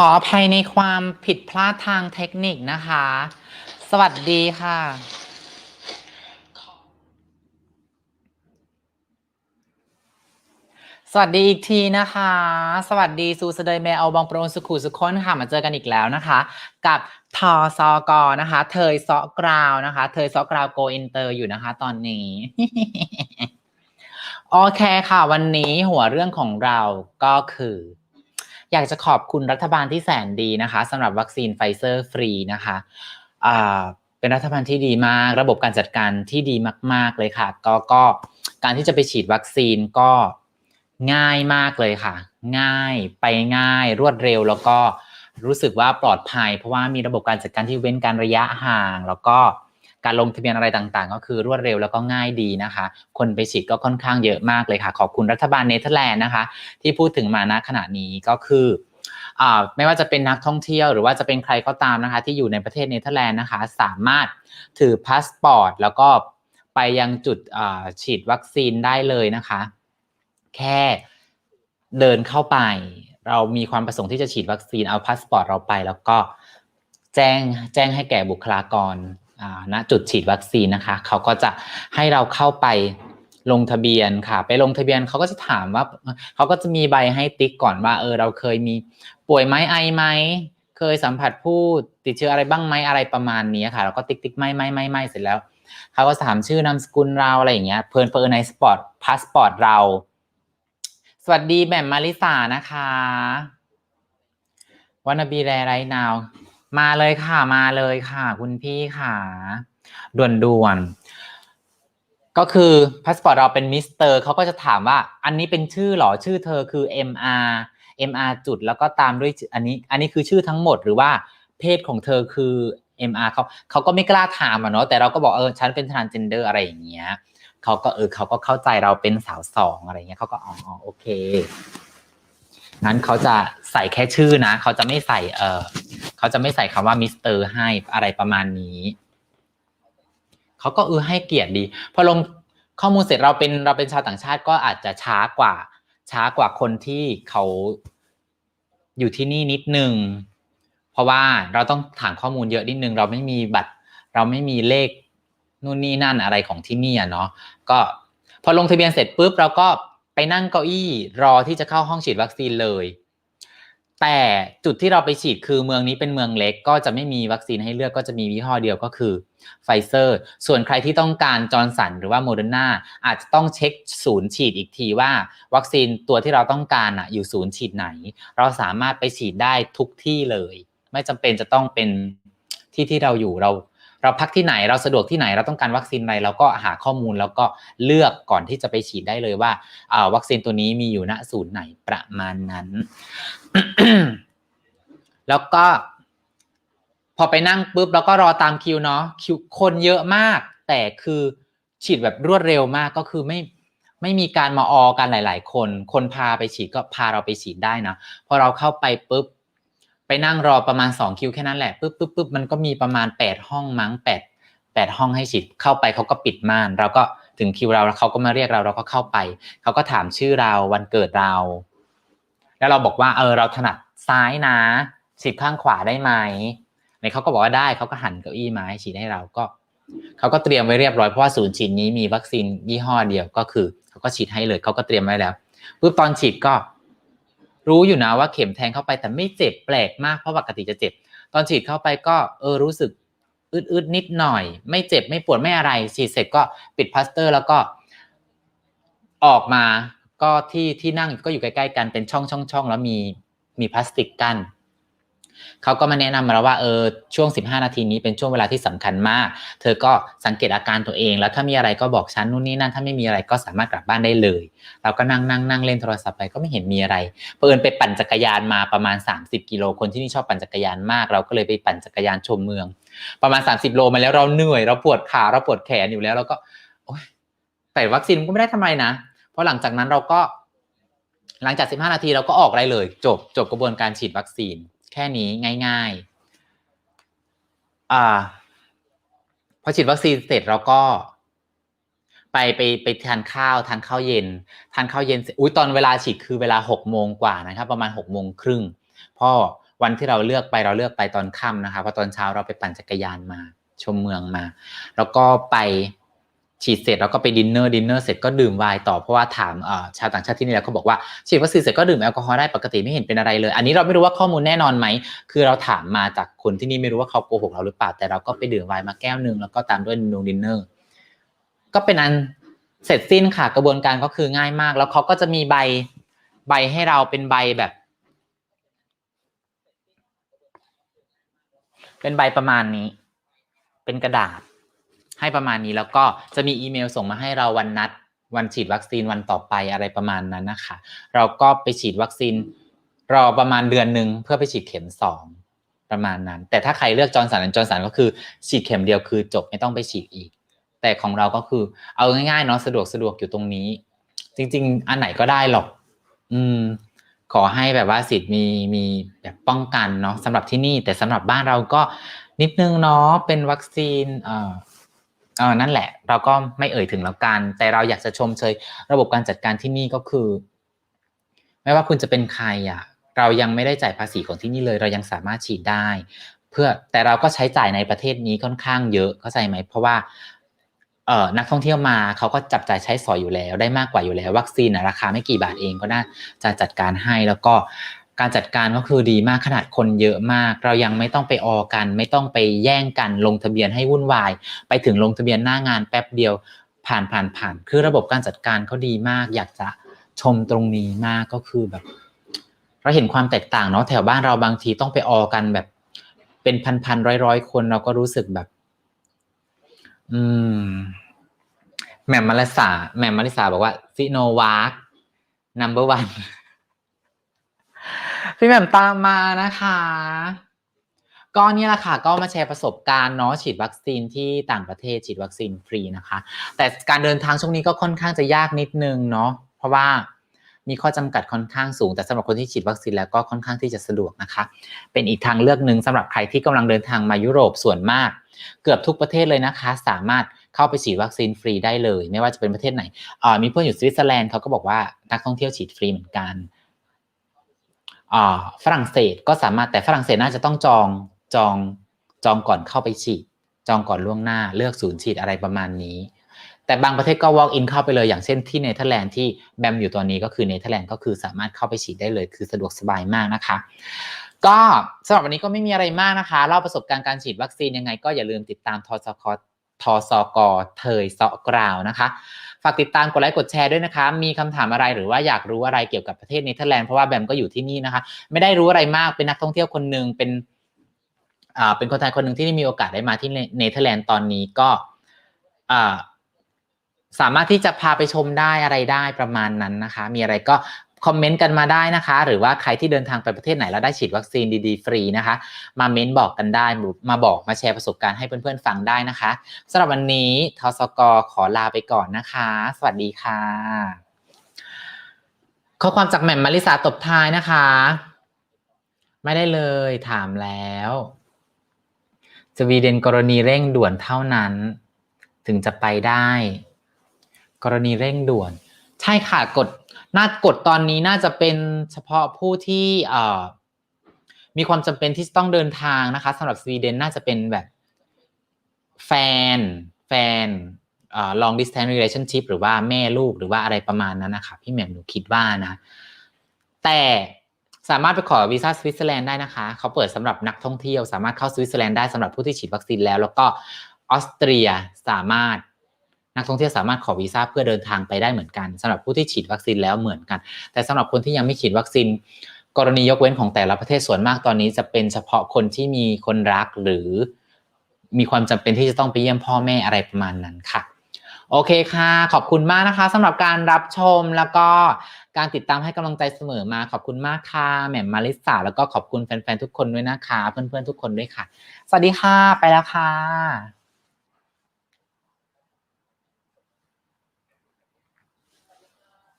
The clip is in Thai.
ขออภัยในความผิดพลาดทางเทคนิคนะคะ สวัสดีค่ะ สวัสดีอีกทีนะคะ สวัสดีซูสเดยเมเอาบองโปรนสุขุสุคนค่ะ มาเจอกันอีกแล้วนะคะ กับทอซอกอนะคะ เทยซอกราวนะคะ เทยซอกราวโกอินเตอร์อยู่นะคะตอนนี้โอเคค่ะ วันนี้หัวเรื่องของเราก็คือ อยากจะขอบคุณรัฐบาลที่แสนดีนะคะสำหรับวัคซีนไฟเซอร์ฟรีนะคะเป็นรัฐบาลที่ดีมาก ระบบการจัดการที่ดีมาก ๆเลยค่ะ ก็ก็การที่จะไปฉีดวัคซีนก็ง่ายมากเลยค่ะ ง่ายไปง่ายรวดเร็วแล้วก็รู้สึกว่าปลอดภัย เพราะว่ามีระบบการจัดการที่เว้นการระยะห่าง แล้วก็ การลงทะเบียนอะไรต่างๆ ก็คือรวดเร็วแล้วก็ง่ายดีนะคะ คนไปฉีดก็ค่อนข้างเยอะมากเลยค่ะ ขอบคุณรัฐบาลเนเธอร์แลนด์นะคะ ที่พูดถึงมาณขณะนี้ก็คือไม่ว่าจะเป็นนักท่องเที่ยวหรือว่าจะเป็นใครก็ตามนะคะ ที่อยู่ในประเทศเนเธอร์แลนด์นะคะ สามารถถือพาสปอร์ตแล้วก็ไปยังจุดฉีดวัคซีนได้เลยนะคะ แค่เดินเข้าไป เรามีความประสงค์ที่จะฉีดวัคซีนเอาพาสปอร์ตเราไป แล้วก็แจ้งแจ้งให้แก่บุคลากร ณจุดฉีดวัคซีนนะคะ เขาก็จะให้เราเข้าไปลงทะเบียนค่ะ ไปลงทะเบียนเขาก็จะถามว่าเขาก็จะมีใบให้ติ๊กก่อนว่า เออเราเคยมีป่วยไหมไอไหมเคยสัมผัสผู้ติดเชื้ออะไรบ้างไหมอะไรประมาณนี้ค่ะแล้วก็ติ๊กติ๊กไม่ไม่ไม่ไม่เสร็จแล้วเขาก็ถามชื่อนามสกุลเราอะไรอย่างเงี้ยเพลินเพลินในสปอร์ตพาสปอร์ตเรา สวัสดีแหม่มมาริสานะคะวันบีแรไรนาว มาเลยค่ะมาเลยค่ะ คุณพี่ค่ะด่วนด่วนๆก็คือพาสปอร์ตเราเป็นมิสเตอร์เขาก็จะถามว่า อันนี้เป็นชื่อหรอชื่อเธอคือ MR MR จุดแล้วก็ตามด้วยอันนี้ อันนี้คือชื่อทั้งหมดหรือว่าเพศของเธอคือ MR เขาเขาก็ไม่กล้าถามอะเนาะแต่เราก็บอกเออฉันเป็น transgender อะไรอย่างเงี้ยเขาก็เออเขาก็เข้าใจเราเป็นสาวสองอะไรเงี้ยเขาก็อ๋ออ๋อโอเคงั้นเขาจะใส่แค่ชื่อนะเขาจะไม่ใส่เออ เขาจะไม่ใส่คำว่ามิสเตอร์ให้อะไรประมาณนี้เขาก็เออให้เกียรติดี พอลงข้อมูลเสร็จเราเป็นเราเป็นชาวต่างชาติก็อาจจะช้ากว่า ช้ากว่าคนที่เขาอยู่ที่นี่นิดนึงเพราะว่าเราต้องถามข้อมูลเยอะนิดนึง เราไม่มีบัตร เราไม่มีเลขนู่นนี่นั่นอะไรของที่นี่อะเนาะก็พอลงทะเบียนเสร็จปุ๊บเราก็ไปนั่งเก้าอี้รอที่จะเข้าห้องฉีดวัคซีนเลย แต่จุดที่เราไปฉีดคือเมืองนี้เป็นเมืองเล็กก็จะไม่มีวัคซีนให้เลือกก็จะมียี่ห้อเดียวก็คือไฟเซอร์ ส่วนใครที่ต้องการจอร์นสันหรือว่าโมเดอร์นาอาจจะต้องเช็คศูนย์ฉีดอีกทีว่า วัคซีนตัวที่เราต้องการอะอยู่ศูนย์ฉีดไหน เราสามารถไปฉีดได้ทุกที่เลย ไม่จำเป็นจะต้องเป็นที่ที่เราอยู่เรา เราพักที่ไหนเราสะดวกที่ไหนเราต้องการวัคซีนอะไรเราก็หาข้อมูลแล้วก็เลือกก่อนที่จะไปฉีดได้เลยว่าอ่าวัคซีนตัวนี้มีอยู่ณศูนย์ไหนประมาณนั้น แล้วก็ พอไปนั่งปุ๊บแล้วก็รอตามคิวเนาะคิวคนเยอะมาก แต่คือฉีดแบบรวดเร็วมากก็คือไม่ไม่มีการมาออกันหลาย ๆ คน คนพาไปฉีดก็พาเราไปฉีดได้นะพอเราเข้าไปปุ๊บ ไปนั่งรอประมาณสองคิวแค่นั้นแหละปุ๊บปุ๊บปุ๊บมันก็มีประมาณแปดห้องมั้งแปดแปดห้องให้ฉีดเข้าไปเขาก็ปิดม่าน เราก็ถึงคิวเราแล้วเขาก็มาเรียกเราเราก็เข้าไปเขาก็ถามชื่อเราวันเกิดเรา แล้วเราบอกว่าเออเราถนัดซ้ายนะฉีดข้างขวาได้ไหมเนี่ยเขาก็บอกว่าได้เขาก็หันเก้าอี้มาให้ฉีดให้เราก็เขาก็เตรียมไว้เรียบร้อยเพราะว่าศูนย์ฉีดนี้มีวัคซีนยี่ห้อเดียวก็คือเขาก็ฉีดให้เลยเขาก็เตรียมไว้แล้วปุ๊บตอนฉีดก็ รู้อยู่นะว่าเข็มแทงเข้าไปแต่ไม่เจ็บแปลกมากเพราะปกติจะเจ็บ ตอนฉีดเข้าไปก็เออรู้สึกอึดๆนิดหน่อย ไม่เจ็บไม่ปวดไม่อะไร ฉีดเสร็จก็ปิดพลาสเตอร์ แล้วก็ ออกมาก็ที่ที่นั่งก็อยู่ใกล้ๆกันเป็นช่องช่องช่องแล้วมีมีพลาสติกกั้น เขาก็มาแนะนำมาแล้วว่าเออช่วง 15 นาทีนี้เป็นช่วงเวลาที่สำคัญมาก เธอก็สังเกตอาการตัวเอง แล้วถ้ามีอะไรก็บอกฉันนู่นนี่นั่นถ้าไม่มีอะไรก็สามารถกลับบ้านได้เลย เราก็นั่งนั่งนั่งเล่นโทรศัพท์ไปก็ไม่เห็นมีอะไรเพิ่อนไปปั่นจักรยานมาประมาณ 30 กิโลคนที่นี่ชอบปั่นจักรยานมาก เราก็เลยไปปั่นจักรยานชมเมือง ประมาณ 30 โลมาแล้วเราเหนื่อยเราปวดขาเราปวดแขนอยู่แล้วเราก็โอ๊ยแต่วัคซีนก็ไม่ได้ทำไมนะ เพราะหลังจากนั้นเราก็หลังจาก 15 นาทีเราก็ออกได้เลย จบจบกระบวนการฉีดวัคซีน แค่นี้ง่ายๆอ่าพอฉีดวัคซีนเสร็จเราก็ ไปไปไปทานข้าวทานข้าวเย็น ทานข้าวเย็นอุ้ยตอนเวลาฉีดคือเวลาหกโมงกว่านะครับ ประมาณหกโมงครึ่งพ่อวันที่เราเลือกไปเราเลือกไปตอนค่ำนะคะเพราะตอนเช้าเราไปปั่นจักรยานมา ชมเมืองมา แล้วก็ไป ฉีดเสร็จแล้วก็ไปดินเนอร์ดินเนอร์เสร็จก็ดื่มไวน์ต่อเพราะว่าถามชาวต่างชาติที่นี่แล้วเขาบอกว่าฉีดวัคซีนเสร็จก็ดื่มแอลกอฮอล์ได้ปกติไม่เห็นเป็นอะไรเลย อันนี้เราไม่รู้ว่าข้อมูลแน่นอนไหมคือเราถามมาจากคนที่นี่ไม่รู้ว่าเขาโกหกเราหรือเปล่าแต่เราก็ไปดื่มไวน์มาแก้วหนึ่งแล้วก็ตามด้วยนูดินเนอร์ก็เป็นอันเสร็จสิ้นค่ะกระบวนการก็คือง่ายมาก แล้วเขาก็จะมีใบใบให้เราเป็นใบแบบ เป็นใบประมาณนี้ เป็นกระดาษ ให้ประมาณนี้แล้วก็จะมีอีเมลส่งมาให้เราวันนัด วันฉีดวัคซีนวันต่อไปอะไรประมาณนั้นนะคะ เราก็ไปฉีดวัคซีนรอประมาณเดือนหนึ่งเพื่อไปฉีดเข็มสองประมาณนั้น แต่ถ้าใครเลือกจอร์นสันจอร์นสันก็คือฉีดเข็มเดียวคือจบไม่ต้องไปฉีดอีก แต่ของเราก็คือเอาง่ายๆเนาะสะดวกสะดวกอยู่ตรงนี้ จริง ๆ อันไหนก็ได้หรอก อืม ขอให้แบบว่าสิทธิ์มีมีแบบป้องกันเนาะสำหรับที่นี่ แต่สำหรับบ้านเราก็นิดนึงเนาะเป็นวัคซีนเอ่อ เออนั่นแหละ เราก็ไม่เอ่ยถึงแล้วกัน แต่เราอยากจะชมเชยระบบการจัดการที่นี่ก็คือ ไม่ว่าคุณจะเป็นใครอะ เรายังไม่ได้จ่ายภาษีของที่นี่เลย เรายังสามารถฉีดได้ เพื่อแต่เราก็ใช้จ่ายในประเทศนี้ค่อนข้างเยอะเข้าใจไหมเพราะว่าเอ่อนักท่องเที่ยวมาเขาก็จับจ่ายใช้สอยอยู่แล้ว ได้มากกว่าอยู่แล้ว วัคซีนนะราคาไม่กี่บาทเองก็น่าจะจัดการให้แล้วก็ การจัดการก็คือดีมากขนาดคนเยอะมาก เรายังไม่ต้องไปออกัน ไม่ต้องไปแย่งกันลงทะเบียนให้วุ่นวาย ไปถึงลงทะเบียนหน้างานแป๊บเดียวผ่านผ่านผ่านคือระบบการจัดการเขาดีมาก อยากจะชมตรงนี้มากก็คือแบบ เราเห็นความแตกต่างเนาะแถวบ้านเราบางทีต้องไปออกันแบบ เป็นพันพันร้อยร้อยๆคนเราก็รู้สึกแบบ อืมแหม่มมาริสาแหม่มมาริสาบอกว่าซิโนวาร์ก number one พี่แหม่มตามมานะคะก็เนี่ยแหละค่ะก็มาแชร์ประสบการณ์เนาะฉีดวัคซีนที่ต่างประเทศฉีดวัคซีนฟรีนะคะ แต่การเดินทางช่วงนี้ก็ค่อนข้างจะยากนิดนึงเนาะเพราะว่ามีข้อจำกัดค่อนข้างสูง แต่สำหรับคนที่ฉีดวัคซีนแล้วก็ค่อนข้างที่จะสะดวกนะคะ เป็นอีกทางเลือกหนึ่งสำหรับใครที่กำลังเดินทางมายุโรปส่วนมาก เกือบทุกประเทศเลยนะคะ สามารถเข้าไปฉีดวัคซีนฟรีได้เลย ไม่ว่าจะเป็นประเทศไหนมีเพื่อนอยู่สวิตเซอร์แลนด์เขาก็บอกว่านักท่องเที่ยวฉีดฟรีเหมือนกัน ฝรั่งเศสก็สามารถแต่ฝรั่งเศสน่าจะต้องจองจองจองก่อนเข้าไปฉีด จองก่อนล่วงหน้าเลือกศูนย์ฉีดอะไรประมาณนี้ แต่บางประเทศก็ walk in เข้าไปเลยอย่างเช่นที่เนเธอร์แลนด์ที่แบมอยู่ตอนนี้ก็คือเนเธอร์แลนด์ก็คือสามารถเข้าไปฉีดได้เลยคือสะดวกสบายมากนะคะ ก็สำหรับวันนี้ก็ไม่มีอะไรมากนะคะเล่าประสบการณ์การฉีดวัคซีนยังไง ก็อย่าลืมติดตามทศคอ ทศกเทยเซาะกราวนะคะฝากติดตามกดไลค์กดแชร์ด้วยนะคะ มีคำถามอะไรหรือว่าอยากรู้อะไรเกี่ยวกับประเทศเนเธอร์แลนด์เพราะว่าแบมก็อยู่ที่นี่นะคะ ไม่ได้รู้อะไรมากเป็นนักท่องเที่ยวคนหนึ่งเป็นอ่าเป็นคนไทยคนหนึ่งที่ได้มีโอกาสได้มาที่เนเธอร์แลนด์ตอนนี้ก็อ่าสามารถที่จะพาไปชมได้อะไรได้ประมาณนั้นนะคะ มีอะไรก็ คอมเมนต์กันมาได้นะคะ หรือว่าใครที่เดินทางไปประเทศไหนแล้วได้ฉีดวัคซีนดีๆ ฟรีนะคะ มาเม้นบอกกันได้ มาบอกมาแชร์ประสบการณ์ให้เพื่อนๆฟังได้นะคะสำหรับวันนี้ทศกขอลาไปก่อนนะคะ สวัสดีค่ะ ข้อความจากแหม่มมาริสาตบท้ายนะคะ ไม่ได้เลยถามแล้วสวีเดนกรณีเร่งด่วนเท่านั้น ถึงจะไปได้ กรณีเร่งด่วน ใช่ค่ะกฎ น่ากฎตอนนี้น่าจะเป็นเฉพาะผู้ที่เอ่อมีความจำเป็นที่ต้องเดินทางนะคะสำหรับสวีเดนน่าจะเป็นแบบแฟนแฟนเอ่อ long distance relationship หรือว่าแม่ลูกหรือว่าอะไรประมาณนั้นนะคะพี่แหม่มหนูคิดว่านะ แต่สามารถไปขอวีซ่าสวิตเซอร์แลนด์ได้นะคะ เขาเปิดสำหรับนักท่องเที่ยว สามารถเข้าสวิตเซอร์แลนด์ได้สำหรับผู้ที่ฉีดวัคซีนแล้ว แล้วก็ออสเตรียสามารถ นักท่องเที่ยวสามารถขอวีซ่าเพื่อเดินทางไปได้เหมือนกันสำหรับผู้ที่ฉีดวัคซีนแล้วเหมือนกัน แต่สำหรับคนที่ยังไม่ฉีดวัคซีน กรณียกเว้นของแต่ละประเทศส่วนมากตอนนี้จะเป็นเฉพาะคนที่มีคนรักหรือ มีความจำเป็นที่จะต้องไปเยี่ยมพ่อแม่อะไรประมาณนั้นค่ะโอเคค่ะ ขอบคุณมากนะคะสำหรับการรับชมแล้วก็การติดตามให้กำลังใจเสมอมาขอบคุณมากค่ะแหม่มมาริสาแล้วก็ขอบคุณแฟนๆทุกคนด้วยนะคะ เพื่อนๆทุกคนด้วยค่ะ สวัสดีค่ะ ไปแล้วค่ะ